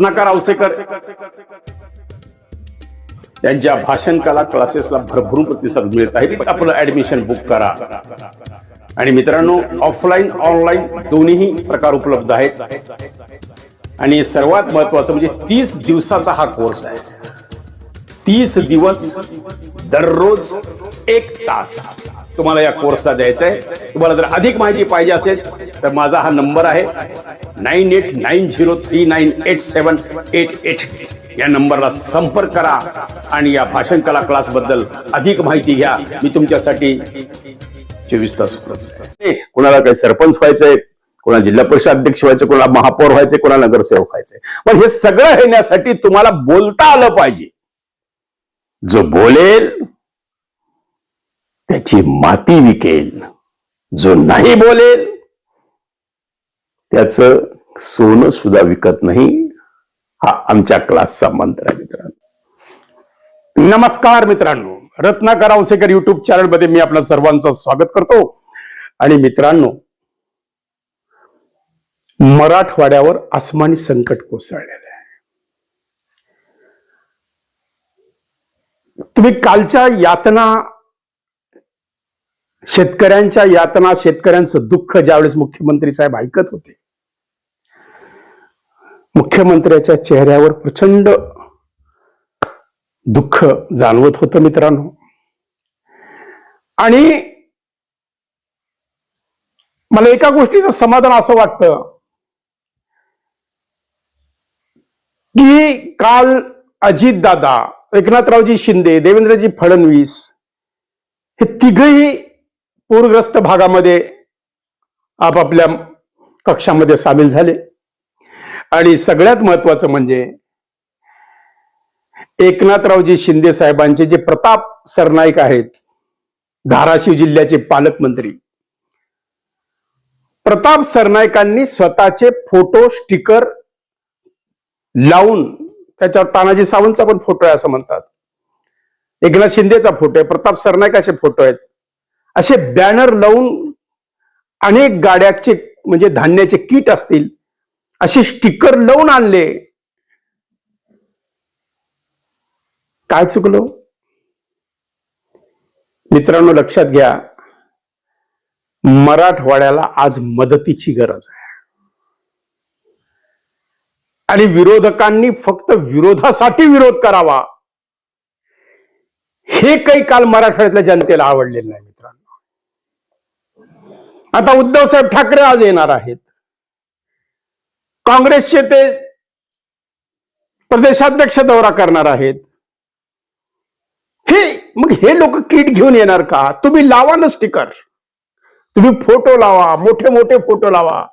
रत्नाकर औसेकर यांच्या भाषण कला क्लासेसला भरभरून प्रतिसाद मिळत आहे. आपलं ऍडमिशन बुक करा. आणि मित्रांनो ऑफलाईन ऑनलाईन दोन्ही प्रकार उपलब्ध आहेत. आणि सर्वात महत्वाचं म्हणजे तीस दिवसाचा हा कोर्स आहे. तीस दिवस दररोज एक तास. तुम्हाला या कोर्सला द्यायचा आहे तुम्हाला जर अधिक माहिती पाहिजे असेल तर माझा हा नंबर आहे nine eight nine zero three nine eight seven eight eight या नंबरला संपर्क करा आणि या भाषण कला क्लासबद्दल अधिक माहिती घ्या. मी तुमच्यासाठी चोवीस तास कोणाला काही सरपंच व्हायचंय कोणाला जिल्हा परिषद अध्यक्ष व्हायचं कोणाला महापौर व्हायचंय कोणाला नगरसेवक व्हायचंय. पण हे सगळं येण्यासाठी तुम्हाला बोलता आलं पाहिजे. जो बोलेल त्याची माती विकेल. जो नाही बोलेल त्याच सोनं सुद्धा विकत नाही. हा आमच्या क्लासचा मंत्र आहे मित्रांनो. नमस्कार मित्रांनो. रत्नाकर औसेकर युट्यूब चॅनलमध्ये मी आपल्या सर्वांचं स्वागत करतो. आणि मित्रांनो मराठवाड्यावर आसमानी संकट कोसळलेलं आहे. तुम्ही कालच्या यातना शेतकऱ्यांच्या यातना शेतकऱ्यांचं दुःख ज्यावेळेस मुख्यमंत्री साहेब ऐकत होते मुख्यमंत्र्याच्या चेहऱ्यावर प्रचंड दुःख जाणवत होतं मित्रांनो. आणि मला एका गोष्टीचं समाधान असं वाटतं की काल अजितदादा एकनाथरावजी शिंदे देवेंद्रजी फडणवीस हे तिघही पूरग्रस्त भागामध्ये आपापल्या कक्षामध्ये सामील झाले. आणि सगळ्यात महत्वाचं म्हणजे एकनाथरावजी शिंदे साहेबांचे जे प्रताप सरनाईक आहेत धाराशिव जिल्ह्याचे पालकमंत्री. प्रताप सरनाईकांनी स्वतःचे फोटो स्टिकर लावून त्याच्यावर तानाजी सावंतचा पण फोटो आहे असं म्हणतात. एकनाथ शिंदेचा फोटो आहे प्रताप सरनाईकाचे फोटो आहेत. असे बॅनर लावून अनेक गाड्याचे म्हणजे धान्याचे किट असतील असे स्टिकर लावून आणले. काय चुकलो? मित्रांनो लक्षात घ्या मराठवाड्याला आज मदतीची गरज आहे. आणि विरोधकांनी फक्त विरोधासाठी विरोध करावा. हे काही काल मराठवाड्यातल्या जनतेला आवडलेलं नाही. आता उद्धव साहेब ठाकरे आज येणार आहेत. काँग्रेसचे ते प्रदेशाध्यक्ष दौरा करणार आहेत. हे मग हे लोक किट घेऊन येणार का? तुम्ही लावा ना स्टिकर तुम्ही फोटो लावा मोठे मोठे फोटो लावा.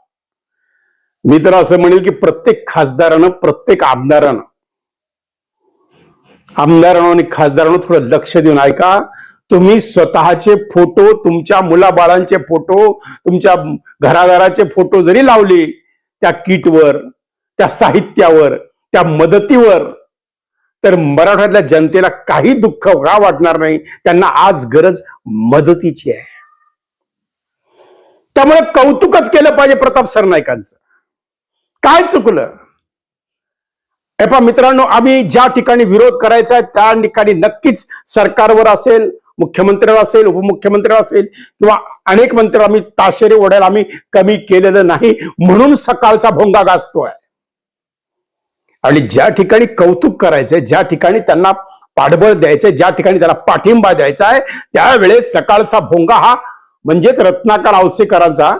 मी तर असं म्हणेल की प्रत्येक खासदारानं प्रत्येक आमदारानं आमदारानं आणि खासदारानं थोडं लक्ष देऊन ऐका. तुम्ही स्वतःचे फोटो तुमच्या मुलाबाळांचे फोटो तुमच्या घराघराचे फोटो जरी लावले त्या किटवर त्या साहित्यावर त्या मदतीवर तर मराठवाड्यातल्या जनतेला काही दुःख का वाटणार नाही? त्यांना आज गरज मदतीची आहे. त्यामुळे कौतुकच केलं पाहिजे प्रताप सरनाईकांचं. काय चुकलं? एपा मित्रांनो आम्ही ज्या ठिकाणी विरोध करायचा आहे त्या ठिकाणी नक्कीच सरकारवर असेल मुख्यमंत्री असेल उपमुख्यमंत्री असेल किंवा अनेक मंत्री आम्ही ताशेरे ओढायला आम्ही कमी केलेलं नाही म्हणून सकाळचा भोंगा गाजतोय. आणि ज्या ठिकाणी कौतुक करायचंय ज्या ठिकाणी त्यांना पाठबळ द्यायचंय ज्या ठिकाणी त्यांना पाठिंबा द्यायचा आहे त्यावेळेस सकाळचा भोंगा हा म्हणजेच रत्नाकर आवसेकरांचा.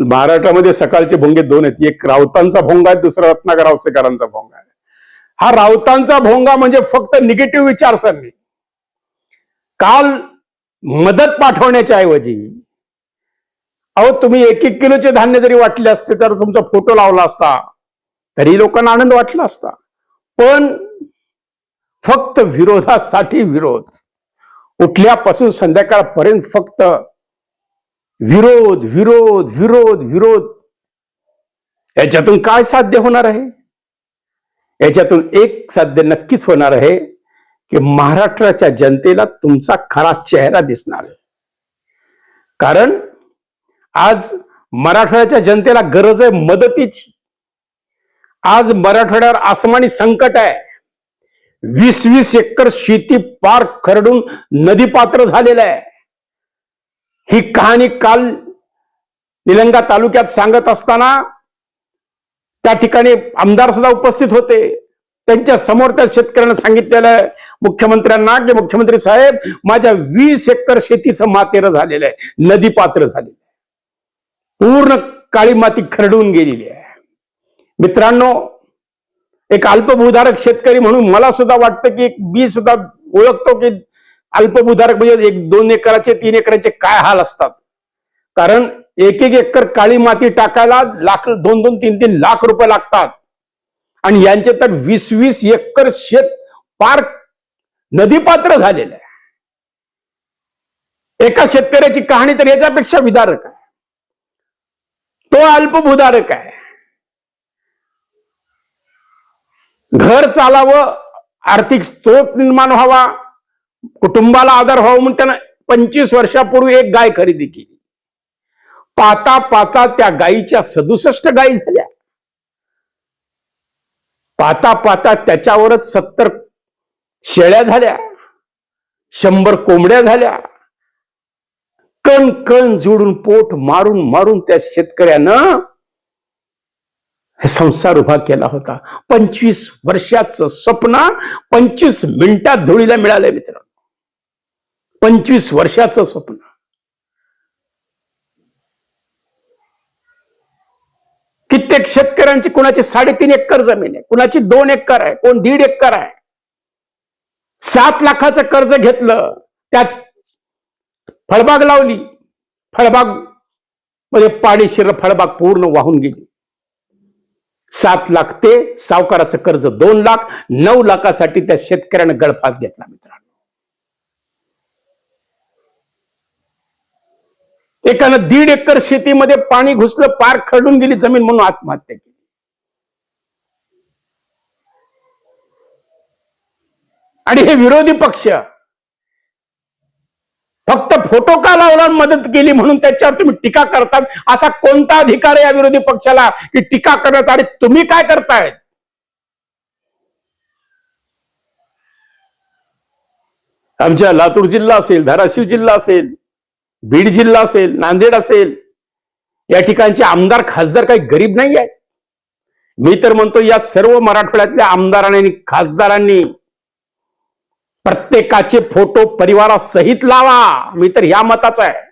महाराष्ट्रामध्ये सकाळचे भोंगे दोन आहेत एक राऊतांचा भोंगा आहे दुसरा रत्नाकर आवसेकरांचा भोंगा आहे. हा राऊतांचा भोंगा म्हणजे फक्त निगेटिव्ह विचारसरणी. काल मदत पाठवण्याच्या ऐवजी अहो तुम्ही एक एक किलोचे धान्य जरी वाटले असते तर तुमचा फोटो लावला असता तरी लोकांना आनंद वाटला असता. पण फक्त विरोधासाठी विरोध. उठल्यापासून संध्याकाळपर्यंत फक्त विरोध विरोध विरोध विरोध. याच्यातून काय साध्य होणार आहे? याच्यातून एक साध्य नक्कीच होणार आहे. की महाराष्ट्राच्या जनतेला तुमचा खरा चेहरा दिसणार आहे. कारण आज मराठवाड्याच्या जनतेला गरज आहे मदतीची. आज मराठवाड्यावर आसमानी संकट आहे. वीस वीस एकर शेती पार खरडून नदीपात्र झालेलं आहे. ही कहाणी काल निलंगा तालुक्यात सांगत असताना त्या ठिकाणी आमदार सुद्धा उपस्थित होते. त्यांच्यासमोर त्या शेतकऱ्यांना सांगितलेलं आहे मुख्यमंत्र्यांना की मुख्यमंत्री साहेब माझ्या वीस एकर शेतीचं मातेरं झालेलं आहे नदी पात्र झालेलं आहे. पूर्ण काळी माती खरडून गेलेली आहे. मित्रांनो एक अल्पभूधारक शेतकरी म्हणून मला सुद्धा वाटतं की एक मी सुद्धा ओळखतो की अल्पभूधारक म्हणजे एक दोन एकराचे तीन एकराचे काय हाल असतात. कारण एक एक एकर काळी माती टाकायला लाख दोन दोन तीन तीन लाख रुपये लागतात. आणि यांचे तर वीस वीस एकर शेत पार नदीपात्र झालेलं आहे. एका शेतकऱ्याची कहाणी तर याच्यापेक्षा विदारक आहे. तो अल्पभूधारक आहे. घर चालावं आर्थिक स्त्रोत निर्माण व्हावा कुटुंबाला आधार व्हावा म्हणून त्यानं पंचवीस वर्षापूर्वी एक गाय खरेदी केली. पाता पाता त्या गायीच्या सदुसष्ट गायी झाल्या. पाता पाता त्याच्यावरच सत्तर शेळ्या झाल्या शंभर कोंबड्या झाल्या. कण कण जोडून पोट मारून मारून त्या शेतकऱ्यानं संसार उभा केला होता. पंचवीस वर्षाचं स्वप्न पंचवीस मिनिटात धुळीला मिळालंय मित्र पंचवीस वर्षाचं स्वप्न. कित्येक शेतकऱ्यांची कुणाची साडेतीन एकर जमीन आहे कुणाची दोन एकर आहे कोण दीड एकर आहे? सात लाखाचं कर्ज घेतलं त्यात फळबाग लावली. फळबागमध्ये पाणी शिरलं फळबाग पूर्ण वाहून गेली. सात लाख ते सावकाराचं कर्ज दोन लाख नऊ लाखासाठी त्या शेतकऱ्यानं गळफास घेतला मित्रांनो. एकानं दीड एकर शेतीमध्ये पाणी घुसलं पार खडून गेली जमीन म्हणून आत्महत्या केली. आणि हे विरोधी पक्ष फक्त फोटो का लावला मदत केली म्हणून त्याच्यावर तुम्ही टीका करतात? असा कोणता अधिकार आहे या विरोधी पक्षाला की टीका करण्याचा? आणि तुम्ही काय करताय? आमच्या लातूर जिल्हा असेल धाराशिव जिल्हा असेल बीड जिल्हा असेल नांदेड असेल या ठिकाणचे आमदार खासदार काही गरीब नाही आहेत मी तर म्हणतो या सर्व मराठवाड्यातल्या आमदारांनी खासदारांनी प्रत्येकाचे फोटो परिवारासहित लावा. मी तर ह्या मताचा आहे.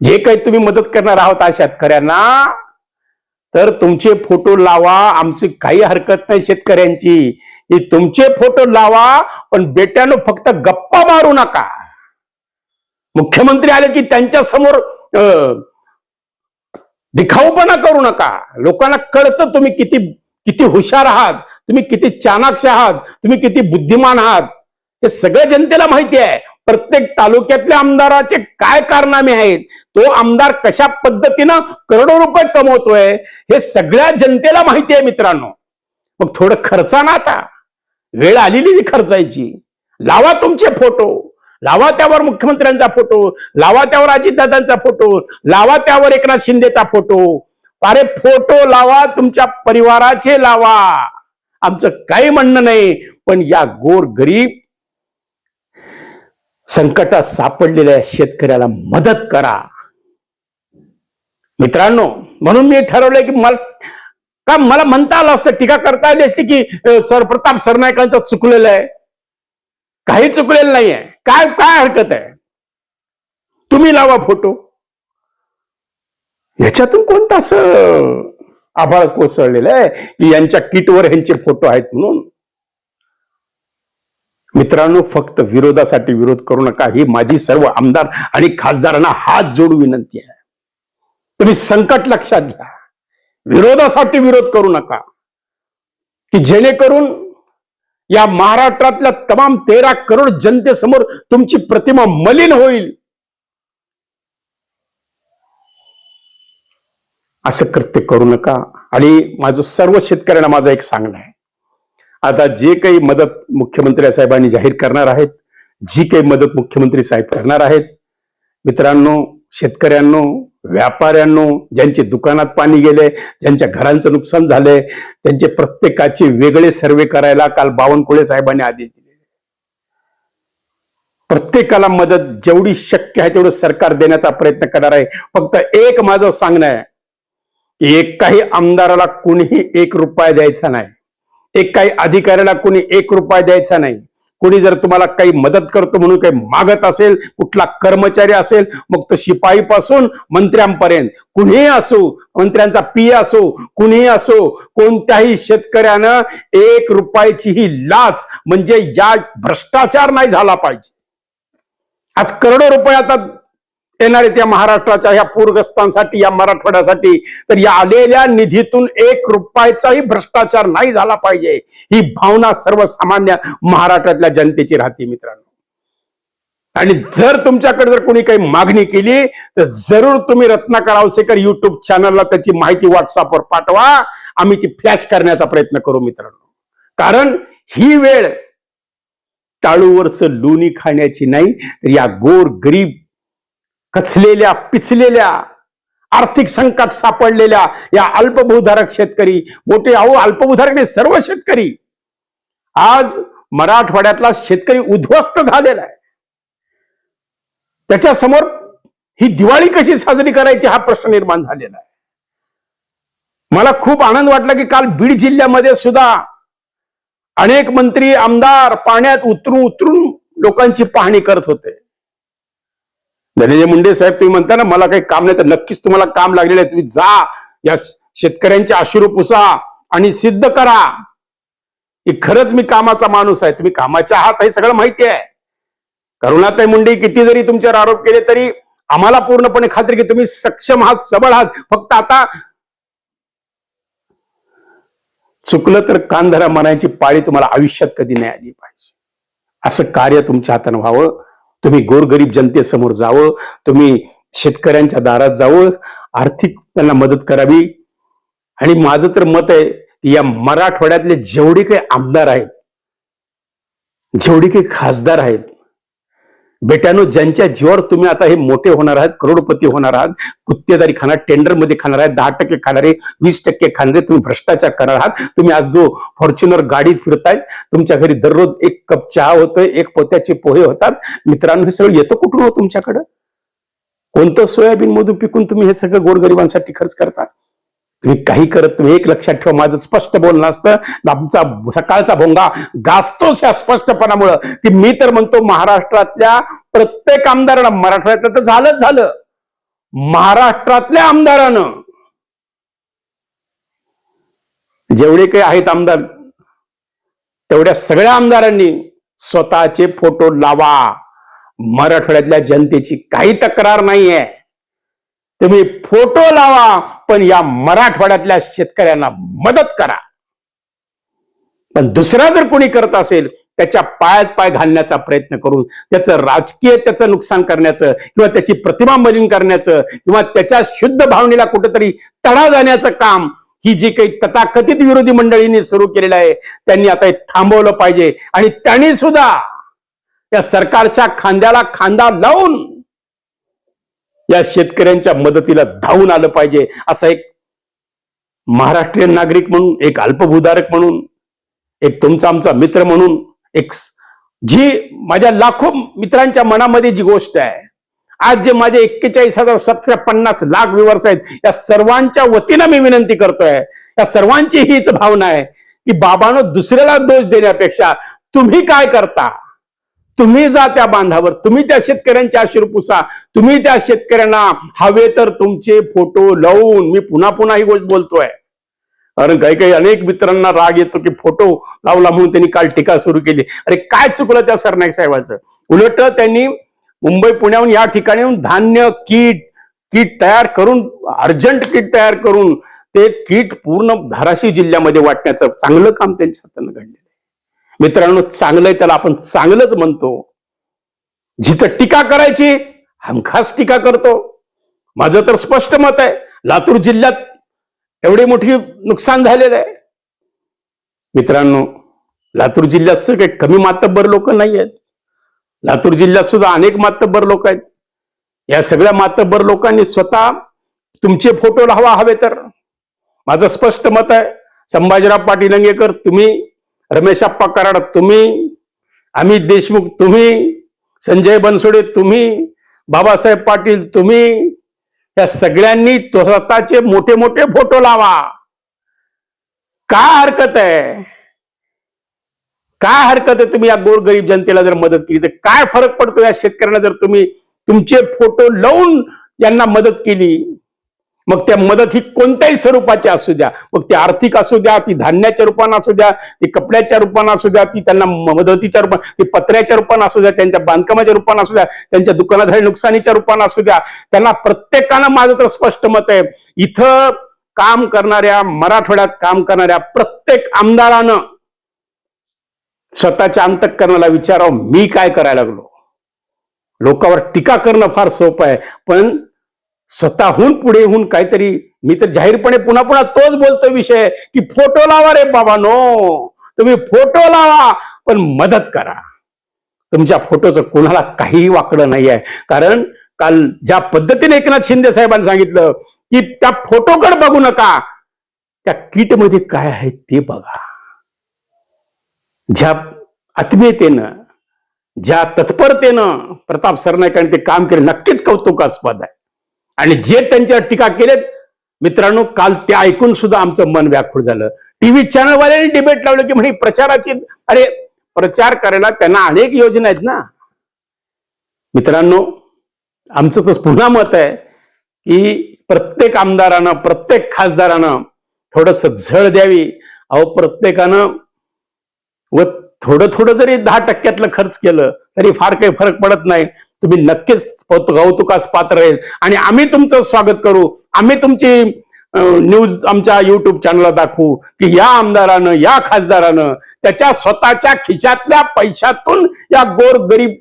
जे काही तुम्ही मदत करणार आहोत या शेतकऱ्यांना तर तुमचे फोटो लावा. आमची काही हरकत नाही शेतकऱ्यांची. ही तुमचे फोटो लावा पण बेट्यानं फक्त गप्पा मारू नका. मुख्यमंत्री आले की त्यांच्यासमोर दिखाऊपणा करू नका. लोकांना कळतं तुम्ही किती किती हुशार आहात. तुम्ही किती चाणाक्ष आहात तुम्ही किती बुद्धिमान आहात हे सगळं जनतेला माहिती आहे. प्रत्येक तालुक्यातल्या आमदाराचे काय कारनामे आहेत तो आमदार कशा पद्धतीनं करोडो रुपये कमवतोय हे सगळ्या जनतेला माहिती आहे मित्रांनो. मग थोडं खर्चा ना आता. वेळ आलेली ती खर्चायची. लावा तुमचे फोटो. लावा त्यावर मुख्यमंत्र्यांचा फोटो. लावा त्यावर अजितदादांचा फोटो. लावा त्यावर एकनाथ शिंदेचा फोटो. अरे फोटो लावा तुमच्या परिवाराचे लावा. आमचं काही म्हणणं नाही पण या गोर गरीब संकटात सापडलेल्या शेतकऱ्याला मदत करा. मित्रांनो म्हणून मी ठरवलंय की मला का मला म्हणता आलं असतं टीका करता आली असती की सर प्रताप सरनायकांचं चुकलेलं आहे. काही चुकलेलं नाहीये. काय काय हरकत आहे? तुम्ही लावा फोटो. याच्यातून कोणता असं आभाळ कोसळलेलं आहे की यांच्या किटवर यांचे फोटो आहेत म्हणून. मित्रांनो फक्त विरोधासाठी विरोध करू नका. ही माझी सर्व आमदार आणि खासदारांना हात जोडू विनंती आहे. तुम्ही संकट लक्षात घ्या. विरोधासाठी विरोध करू नका. की जेणेकरून या महाराष्ट्रातल्या तमाम तेरा करोड जनतेसमोर तुमची प्रतिमा मलिन होईल. असं कृत्य करू नका. आणि माझं सर्व शेतकऱ्यांना माझं एक सांगणं आहे. आता जे काही मदत मुख्यमंत्री साहेबांनी जाहीर करणार आहेत जी काही मदत मुख्यमंत्री साहेब करणार आहेत मित्रांनो शेतकऱ्यांनो व्यापाऱ्यांनो ज्यांचे दुकानात पाणी गेले ज्यांच्या घरांचं नुकसान झालंय त्यांचे प्रत्येकाचे वेगळे सर्वे करायला काल बावनकुळे साहेबांनी आदेश दिले. प्रत्येकाला मदत जेवढी शक्य आहे तेवढं सरकार देण्याचा प्रयत्न करणार आहे. फक्त एक माझं सांगणं आहे. एकाही आमदाराला कुणीही एक रुपया द्यायचा नाही. एक काही अधिकाऱ्याला कुणी एक रुपया द्यायचा नाही. कुणी जर तुम्हाला काही मदत करतो म्हणून काही मागत असेल कुठला कर्मचारी असेल मग तो शिपाईपासून मंत्र्यांपर्यंत. कुणीही असो मंत्र्यांचा पी असो कुणीही असो कोणत्याही शेतकऱ्यानं एक रुपयाची ही लाच म्हणजे या भ्रष्टाचार नाही झाला पाहिजे. आज करोडो रुपये आता येणारे त्या या महाराष्ट्राच्या ह्या पूरग्रस्तांसाठी या मराठवाड्यासाठी तर या आलेल्या निधीतून एक रुपयाचाही भ्रष्टाचार नाही झाला पाहिजे. ही भावना सर्वसामान्य महाराष्ट्रातल्या जनतेची राहते मित्रांनो. आणि जर तुमच्याकडे जर कोणी काही मागणी केली तर जरूर तुम्ही रत्नाकर आवसेकर युट्यूब चॅनलला त्याची माहिती व्हॉट्सअपवर पाठवा. आम्ही ती फ्लॅश करण्याचा प्रयत्न करू मित्रांनो. कारण ही वेळ टाळूवरच लोणी खाण्याची नाही तर या गोर गरीब कचलेल्या पिचलेल्या आर्थिक संकट सापडलेल्या या अल्पभूधारक शेतकरी मोठे अहो अल्पभूधारक नाही सर्व शेतकरी. आज मराठवाड्यातला शेतकरी उद्ध्वस्त झालेला आहे. त्याच्यासमोर ही दिवाळी कशी साजरी करायची हा प्रश्न निर्माण झालेला आहे. मला खूप आनंद वाटला की काल बीड जिल्ह्यामध्ये सुद्धा अनेक मंत्री आमदार पाण्यात उतरून उतरून लोकांची पाहणी करत होते. धनंजय मुंडे साहेब तुम्ही म्हणता ना मला काही काम नाही तर नक्कीच तुम्हाला काम लागलेलं आहे तुम्ही जा या शेतकऱ्यांचे अश्रू पुसा आणि सिद्ध करा. की खरंच मी कामाचा माणूस आहे. तुम्ही कामाच्या आहात हे सगळं माहिती आहे. करुणाताई मुंडे किती जरी तुमच्यावर आरोप केले तरी आम्हाला पूर्णपणे खात्री की तुम्ही सक्षम आहात सबळ आहात. फक्त आता चुकलं तर कांधरा म्हणायची पाळी तुम्हाला आयुष्यात कधी नाही आली पाहिजे. असं कार्य तुमच्या हातानं व्हावं. तुम्ही गोरगरीब जनतेसमोर जावं तुम्ही शेतकऱ्यांच्या दारात जावं आर्थिक त्यांना मदत करावी. आणि माझं तर मत आहे की या मराठवाड्यातले जेवढे काही आमदार आहेत जेवढे काही खासदार आहेत बेट्यानो ज्यांच्या जीवावर तुम्ही आता हे मोठे होणार आहात करोडपती होणार आहात गुत्तेदारी खाणार टेंडरमध्ये खाणार आहे दहा टक्के खाणारे वीस टक्के खाणारे तुम्ही भ्रष्टाचार करणार आहात तुम्ही आज जो फॉर्च्युनर गाडीत फिरतायत तुमच्या घरी दररोज एक कप चहा होतोय एक पोत्याचे पोहे होतात. मित्रांनो हे सगळं येतं कुठून हो तुमच्याकडं? कोणतं सोयाबीन मधून पिकून तुम्ही हे सगळं गोरगरिबांसाठी खर्च करता? तुम्ही काही करत तुम्ही एक लक्षात ठेवा माझं स्पष्ट बोलणं असतं. आमचा सकाळचा भोंगा गाजतोच या स्पष्टपणामुळं. की मी तर म्हणतो महाराष्ट्रातल्या प्रत्येक आमदारानं मराठवाड्यातलं तर झालंच झालं. महाराष्ट्रातल्या आमदारानं. जेवढे काही आहेत आमदार तेवढ्या सगळ्या आमदारांनी स्वतःचे फोटो लावा. मराठवाड्यातल्या जनतेची काही तक्रार नाहीये. तुम्ही फोटो लावा पण या मराठवाड्यातल्या शेतकऱ्यांना मदत करा. पण दुसरा जर कोणी करत असेल त्याच्या पायात पाय घालण्याचा प्रयत्न करून त्याचं राजकीय त्याचं नुकसान करण्याचं किंवा त्याची प्रतिमा मलिन करण्याचं किंवा त्याच्या शुद्ध भावनेला कुठेतरी तडा जाण्याचं काम ही जी काही तथाकथित विरोधी मंडळींनी सुरू केलेलं आहे त्यांनी आता हे थांबवलं पाहिजे. आणि त्यांनी सुद्धा या सरकारच्या खांद्याला खांदा लावून या शेतकऱ्यांच्या मदतीला धावून आलं पाहिजे असा एक महाराष्ट्रीयन नागरिक म्हणून एक अल्पभूधारक म्हणून एक तुमचा आमचा मित्र म्हणून एक जी माझ्या लाखो मित्रांच्या मनामध्ये जी गोष्ट आहे आज जे माझे एक्केचाळीस हजार सतरा पन्नास लाख व्ह्युअर्स आहेत या सर्वांच्या वतीनं मी विनंती करतोय या सर्वांची हीच भावना आहे की बाबानं दुसऱ्याला दोष देण्यापेक्षा तुम्ही काय करता? तुम्ही जा त्या बांधावर तुम्ही त्या शेतकऱ्यांच्या अश्रू पुसा तुम्ही त्या शेतकऱ्यांना हवे तर तुमचे फोटो लावून मी पुन्हा पुन्हा ही गोष्ट बोलतोय. कारण काही काही अनेक मित्रांना राग येतो की फोटो लावला म्हणून त्यांनी काल टीका सुरू केली. अरे काय चुकलं त्या सरनाईक साहेबाचं? उलट त्यांनी मुंबई पुण्याहून या ठिकाणी धान्य किट किट तयार करून अर्जंट किट तयार करून ते किट पूर्ण धाराशिव जिल्ह्यामध्ये वाटण्याचं चांगलं काम त्यांच्या हातानं घडलं. मित्रांनो चांगलं आहे त्याला आपण चांगलंच म्हणतो. जिथं टीका करायची हमखास टीका करतो. माझं तर स्पष्ट मत आहे लातूर जिल्ह्यात एवढी मोठी नुकसान झालेलं आहे. मित्रांनो लातूर जिल्ह्यात सुद्धा काही कमी मातब्बर लोक नाही आहेत. लातूर जिल्ह्यात सुद्धा अनेक मातब्बर लोक आहेत. या सगळ्या मातब्बर लोकांनी स्वतः तुमचे फोटो लावा हवे तर. माझं स्पष्ट मत आहे संभाजीराव पाटीलंगेकर तुम्ही रमेश अप्पा कराड तुम्ही अमित देशमुख तुम्ही संजय बनसोडे तुम्ही बाबासाहेब पाटील तुम्ही या सगळ्यांनी स्वतःचे मोठे मोठे फोटो लावा. काय हरकत आहे? काय हरकत आहे तुम्ही या गोरगरीब जनतेला जर मदत केली तर काय फरक पडतो या शेतकऱ्यांना जर तुम्ही तुमचे फोटो लावून यांना मदत केली? मग त्या मदत ही कोणत्याही स्वरूपाची असू द्या. मग ती आर्थिक असू द्या ती धान्याच्या रूपानं असू द्या ती कपड्याच्या रूपानं असू द्या ती त्यांना मदतीच्या रूपानं ती पत्र्याच्या रूपानं असू द्या त्यांच्या बांधकामाच्या रूपानं असू द्या त्यांच्या दुकानात झालेल्या नुकसानीच्या रूपानं असू द्या. त्यांना प्रत्येकानं माझं तर स्पष्ट मत आहे. इथं काम करणाऱ्या मराठवाड्यात काम करणाऱ्या प्रत्येक आमदारानं स्वतःच्या अंतकरणाला विचारावं मी काय करायला लागलो? लोकांवर टीका करणं फार सोपं आहे. पण स्वतःहून पुढे येऊन काहीतरी मी तर जाहीरपणे पुन्हा पुन्हा तोच बोलतो विषय की फोटो लावा रे बाबा नो तुम्ही फोटो लावा पण मदत करा. तुमच्या फोटोचं कोणाला काहीही वाकडं नाही आहे कारण काल ज्या पद्धतीने एकनाथ शिंदे साहेबांनी सांगितलं की त्या फोटोकडे बघू नका त्या किटमध्ये काय आहे ते बघा. ज्या आत्मीयतेनं ज्या तत्परतेनं प्रताप सरनाईकांनी ते काम केले नक्कीच कौतुकास्पद आहे. आणि जे त्यांच्यावर टीका केलेत मित्रांनो काल ते ऐकून सुद्धा आमचं मन व्याकुळ झालं. टीव्ही चॅनलवाल्यांनी डिबेट लावलं की म्हणे प्रचाराची अरे प्रचार करायला त्यांना अनेक योजना आहेत ना. मित्रांनो आमचं तर पुन्हा मत आहे की प्रत्येक आमदारानं प्रत्येक खासदारानं थोडस झळ द्यावी. अहो प्रत्येकानं व थोडं थोडं जरी दहा टक्क्यातलं खर्च केलं तरी फार काही फरक पडत नाही. तुम्ही नक्कीच कौतुकास पात्र राहील आणि आम्ही तुमचं स्वागत करू. आम्ही तुमची न्यूज आमच्या युट्यूब चॅनलला दाखवू की या आमदारानं या खासदारानं त्याच्या स्वतःच्या खिशातल्या पैशातून या गोर गरीब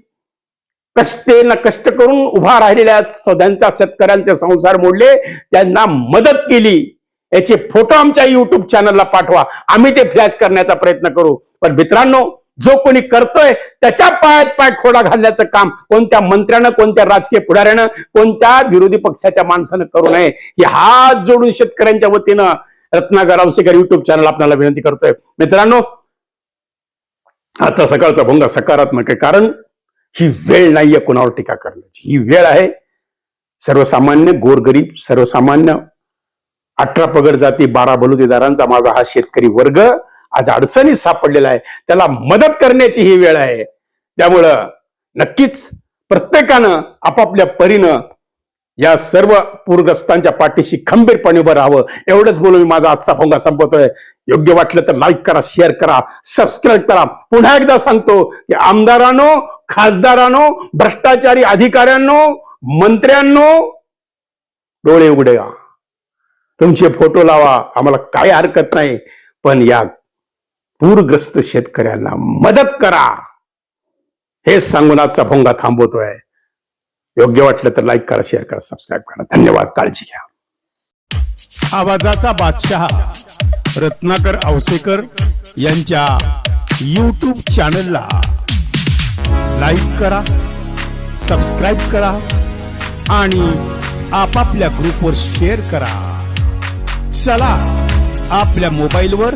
कष्टे न कष्ट करून उभा राहिलेल्या सध्यांच्या शेतकऱ्यांचे संसार मोडले त्यांना मदत केली. याचे फोटो आमच्या युट्यूब चॅनलला पाठवा. आम्ही ते फ्लॅश करण्याचा प्रयत्न करू. पण मित्रांनो जो कोणी करतोय त्याच्या पायात पाय खोडा घालण्याचं काम कोणत्या मंत्र्यानं कोणत्या राजकीय पुढाऱ्यानं कोणत्या विरोधी पक्षाच्या माणसानं करू नये ही हात जोडून शेतकऱ्यांच्या वतीनं रत्नाकर औसेकर युट्यूब चॅनल आपल्याला विनंती करतोय. मित्रांनो आजचा सकाळचा भोंगा सकारात्मक आहे कारण ही वेळ नाहीये कोणावर टीका करण्याची. ही वेळ आहे सर्वसामान्य गोरगरीब सर्वसामान्य अठरा पगड जाती बारा बलुतेदारांचा माझा हा शेतकरी वर्ग आज अडचणीत सापडलेला आहे. त्याला मदत करण्याची ही वेळ आहे. त्यामुळं नक्कीच प्रत्येकानं आपापल्या परीनं या सर्व पूरग्रस्तांच्या पाठीशी खंबीरपणे उभं राहावं. एवढंच बोलून मी माझा आजचा भोंगा संपवतोय. योग्य वाटलं तर लाईक करा शेअर करा सबस्क्राईब करा. पुन्हा एकदा सांगतो की आमदारांनो खासदारांनो भ्रष्टाचारी अधिकाऱ्यांनो मंत्र्यांनो डोळे उघडे तुमचे फोटो लावा. आम्हाला काही हरकत नाही. पण या पूरग्रस्त शेतकऱ्यांना मदत करा. हे सांगून आजचा भोंगा थांबवतोय. योग्य वाटलं तर लाईक करा शेअर करा सबस्क्राईब करा. धन्यवाद. काळजी घ्या. आवाजाचा बादशहा रत्नाकर औसेकर यांच्या यूट्यूब चॅनलला लाईक करा सबस्क्राईब करा आणि आपापल्या ग्रुपवर शेअर करा. चला आपल्या मोबाईलवर